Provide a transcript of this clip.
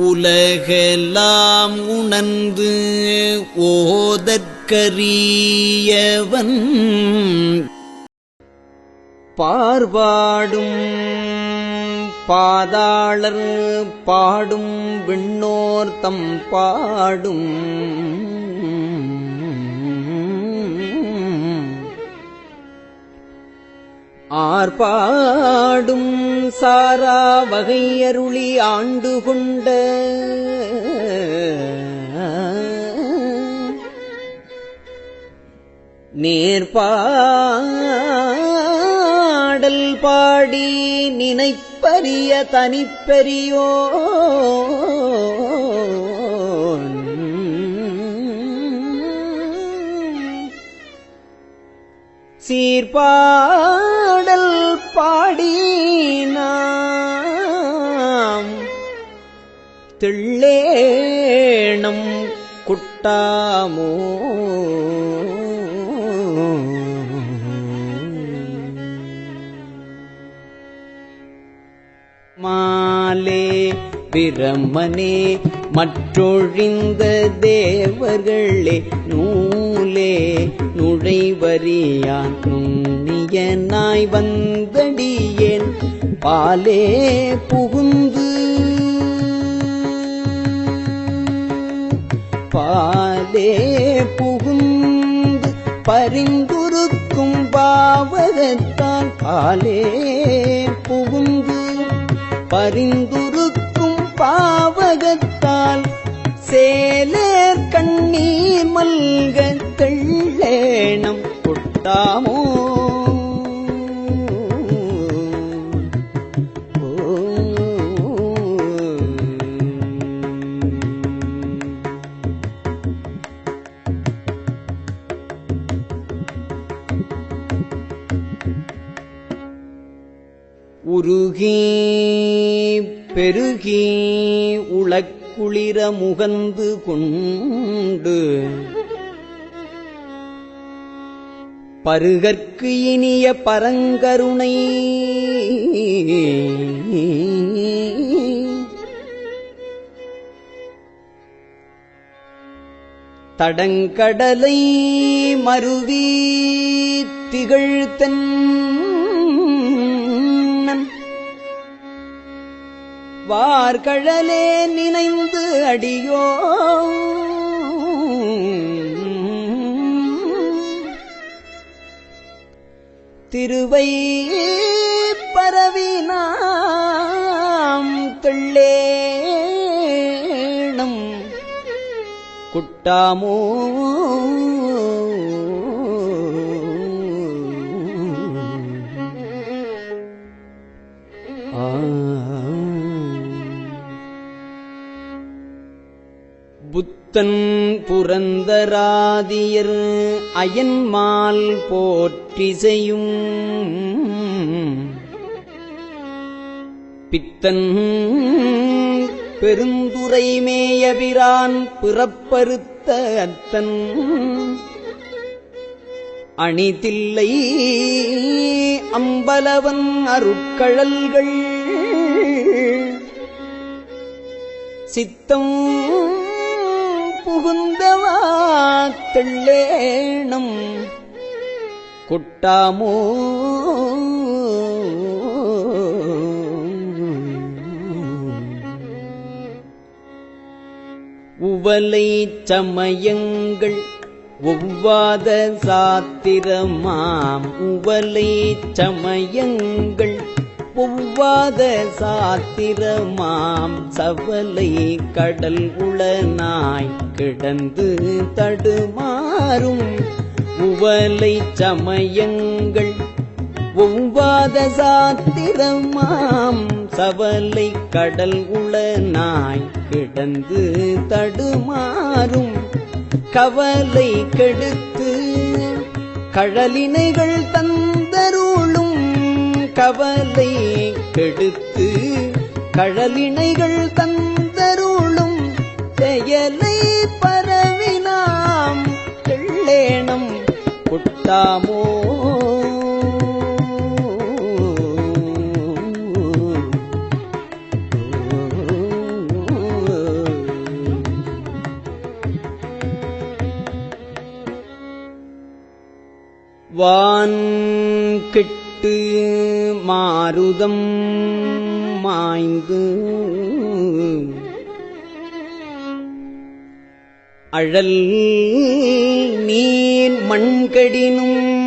உலகெல்லாம் உணர்ந்து ஓதற்கரியவன். பார்வாடும் பாதாளர் பாடும் விண்ணோர் தம் பாடும். ஆர்பாடும் சாரா வகையருளி ஆண்டு கொண்ட நேர்பாடல் பாடி நினைப்பரிய தனிப்பெரியோ சீர்பாடல் பாடி ஏணம் குட்டாமோ? மாலே பிரமனே மற்றொழிந்த தேவர்களே நூலே நுழைவரியான் நுண்ணியனாய் வந்தடியேன். பாலே புகுந்து பாலே புகுந்து பரிந்துருக்கும் பாவகத்தான் பாலே புகுந்து பரிந்துருக்கும் பாவகத்தால் சேலேர் கண்ணீர் மல்க தெள்ளேணம் கொட்டாமோ உருகி பெருகி உளக்குளிர முகந்து கொண்டு பருகற்கு இனிய பரங்கருணை தடங்கடலை மருவி திகழ்த்தன் வார்கழலே நினைந்து அடியோ திருவை பரவினாம் தெள்ளேணம் குட்டாமோ புத்தன் புரந்தராதியர் அயன்மால் போற்றிசையும். பித்தன் பெருந்துரை மேயபிரான் பிறப்பறுத்த அத்தன். அணிதில்லை அம்பலவன் அருட்கழல்கள். சித்தம் புகுந்தவா தெள்ளேணம் குட்டாமோ. உவலை சமயங்கள் ஒவ்வாத சாத்திரமாம். உவலை சமயங்கள் ஒவ்வாத சாத்திரமாம். சவலை கடல் உளனாய் கிடந்து தடுமாறும். உவலை சமயங்கள் ஒவ்வாத சாத்திரமாம். சவலை கடல் உளனாய் கிடந்து தடுமாறும். கவலை கெடுத்து கழலினைகள் தந்தருளும் கவலை கெடுத்து கழலிணைகள் தந்தருளும் செயலை பரவினாம் எள்ளேணம் குட்டாமோ? வான் கிட்ட விட்டு மாருதம் மாய்ந்து அழல் நீர் மண்கடினும்